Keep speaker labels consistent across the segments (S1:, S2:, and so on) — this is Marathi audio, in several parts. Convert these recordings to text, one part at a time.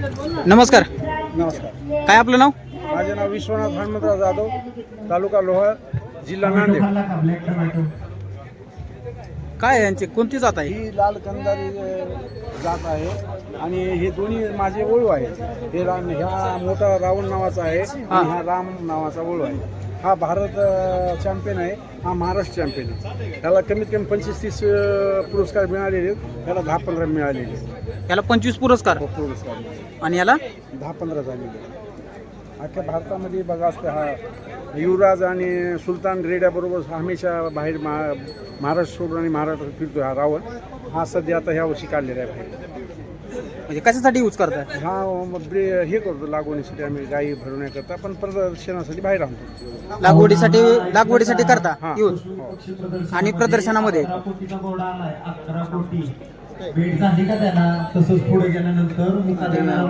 S1: नमस्कार.
S2: नमस्कार.
S1: काय आपलं नाव?
S2: माझे नाव विश्वनाथ हनुमंतराव जाधव तालुका लोहा जिल्हा नांदेड.
S1: काय आहे यांची? कोणती जात आहे?
S2: ही लाल कंदारी जात आहे. आणि हे दोन्ही माझे ओळू आहेत. हे राम ह्या मोठा रावण नावाचा आहे आणि हा. राम नावाचा ओळू आहे. हा भारत चॅम्पियन आहे हा महाराष्ट्र चॅम्पियन आहे. त्याला कमीत कमी पंचवीस तीस पुरस्कार मिळालेले आहेत. त्याला दहा पंधरा मिळालेले आहेत.
S1: याला पंचवीस पुरस्कार?
S2: हो, पुरस्कार.
S1: आणि याला?
S2: दहा पंधरा झालेले आहेत. अख्ख्या भारतामध्ये बघा असतं हा युवराज आणि सुलतान रेड्याबरोबर हमेशा बाहेर महा महाराष्ट्र सोडून आणि महाराष्ट्र फिरतो हा रावण. हा सध्या आता ह्या वर्षी काढलेला आहे बाहेर.
S1: म्हणजे कशासाठी यूज करताय?
S2: हा मग ब्रे- हे करतो लागवडीसाठी आम्ही गायी भरवण्याकरता पण प्रदर्शनासाठी बाहेर आणतो.
S1: लागवडीसाठी लागवडीसाठी करता?
S2: हा.
S1: यूज
S2: हो.
S1: आणि प्रदर्शनामध्ये?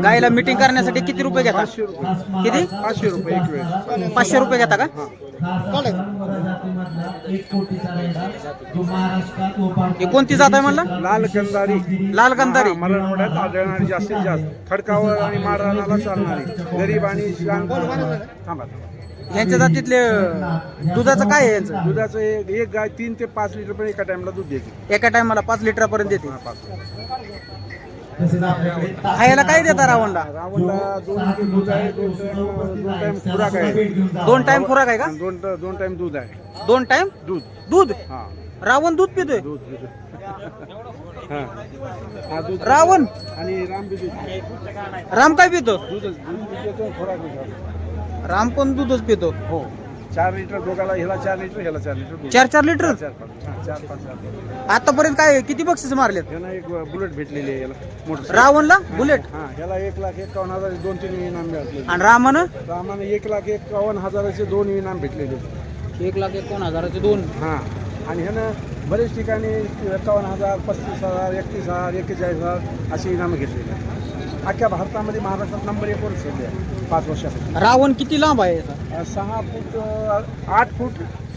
S1: गायला मिटिंग करण्यासाठी किती रुपये घेता?
S2: पाचशे रुपये.
S1: किती?
S2: पाचशे रुपये एक वेळ.
S1: पाचशे रुपये घेता का?
S3: एक कोटीचा रेडा जो महाराष्ट्रात व
S1: ही कोणती जात आहे म्हणला?
S2: लाल कंदारी
S1: लाल कंदारी
S2: हा, मराठवाड्यात आढळणारी जास्तीत जास्त. खडकावर आणि मारणाला चालणारी. गरीब आणि थांबा.
S1: यांच्या जातीतले दुधाचं काय आहे यांचं?
S2: दुधाचं एक एक गाय तीन ते पाच लिटर पण एका टाइमला दूध देते.
S1: एका टायमाला पाच लिटरपर्यंत देते.
S2: पाच.
S1: खायला काय देता रावणला?
S2: दोन टाइम खुराक आहे.
S1: दोन टाइम खुराक आहे का?
S2: दोन दोन टाइम दूध आहे.
S1: दोन टाइम
S2: दूध.
S1: दूध?
S2: हा.
S1: रावण दूध पितोय?
S2: दूध दूध दूध
S1: रावण?
S2: आणि राम
S1: राम काय पितो. राम पण दूधच पितो.
S2: हो. चार लिटर दोघाला ह्याला चार लिटर ह्याला चार लिटर.
S1: चार चार लिटर?
S2: चार पाच. हा, चार पाच चार. पाच.
S1: आतापर्यंत काय किती बक्षीस मारलेत?
S2: ह्याला एक बुलेट भेटलेली आहे याला मोटर
S1: रावणला बुलेट?
S2: हा ह्याला एक लाख एकावन्न हजार दोन तीन इनाम मिळाले
S1: आणि रामानं?
S2: रामाने एक लाख एकावन्न हजाराचे दोन इनाम भेटलेले.
S1: एक लाख एकोण हजाराचे दोन.
S2: हा आणि ह्यानं बरेच ठिकाणी एकावन्न हजार पस्तीस हजार एकतीस हजार एक्केचाळीस हजार अशी इनामं घेतलेली आहेत. अख्ख्या भारतामध्ये महाराष्ट्रात नंबर एक वर सध्या पाच वर्षापासून.
S1: रावण किती लांब आहे याचा?
S2: सहा फूट अं, आठ फूट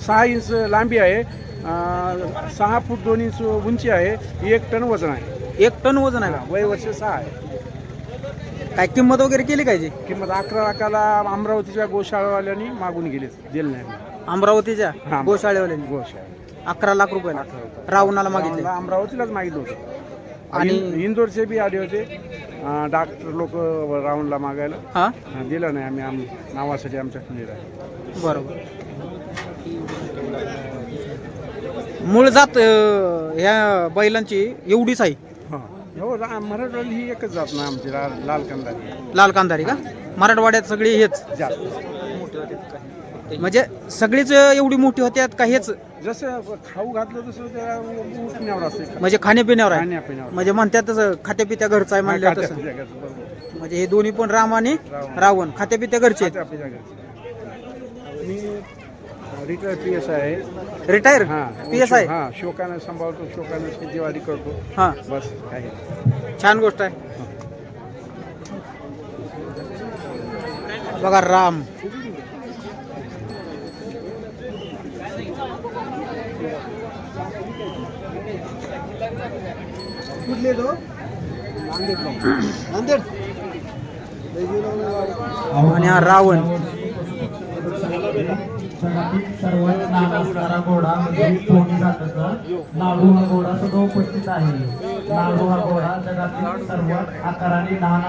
S2: सहा इंच लांबी आहे. अं, सहा फूट दोन इंच उंची आहे. एक टन वजन आहे.
S1: एक टन वजन आहे
S2: वय वर्ष सहा आहे.
S1: का? काय किंमत वगैरे केली काय जी?
S2: किंमत अकरा लाखाला अमरावतीच्या गोशाळावाल्यांनी मागून गेले. दिले नाही.
S1: अमरावतीच्या
S2: हा.
S1: गोशाळेवाल्यांनी?
S2: गोशाळा.
S1: अकरा लाख रुपयाला. रावणाला मागितले.
S2: अमरावतीलाच मागितलं होतं.
S1: आणि-
S2: इंदोरचे बी आले होते. अं, डॉक्टर लोक राऊंडला मागायला.
S1: हा?
S2: अं, दिलं नाही आम्ही आम नावासाठी आमच्या दिलं. आहे
S1: बरोबर. मूळ जात अं, ह्या बैलांची एवढीच आहे?
S2: हां. हो रा- मराठवाडी ही एकच जात ना आमची ला- लाल कंदारी.
S1: लाल कांदारी का? मराठवाड्यात सगळी हेच.
S2: जात
S1: म्हणजे सगळीच एवढी मोठी होत्यात का हेच?
S2: जसं खाऊ घातलं तसं उठण्यावर असते.
S1: म्हणजे खाण्यापिण्यावर आहे?
S2: खाण्यापिण्यावर.
S1: म्हणजे म्हणतात तसं खात्यापित्या घरचं आहे म्हणलं तसं. म्हणजे हे दोन्ही पण राम आणि
S2: रावण.
S1: खात्यापित्या घरचे आहेत.
S2: मी रिटायर पी एस आहे.
S1: रिटायर
S2: हां
S1: पी एस आय?
S2: हां शोकानं सांभाळतो शोकानं शेतीवाडी करतो.
S1: हा.
S2: बस काही
S1: छान गोष्ट आहे. बघा राम.
S2: कुठले तो? नांदेड.
S1: आणि हा रावण.
S3: असणारा घोडा म्हणजे कोणी हा घोडा सुद्धा उपस्थित आहे. लाडू हा घोडा जगातील सर्वात आकाराने लहान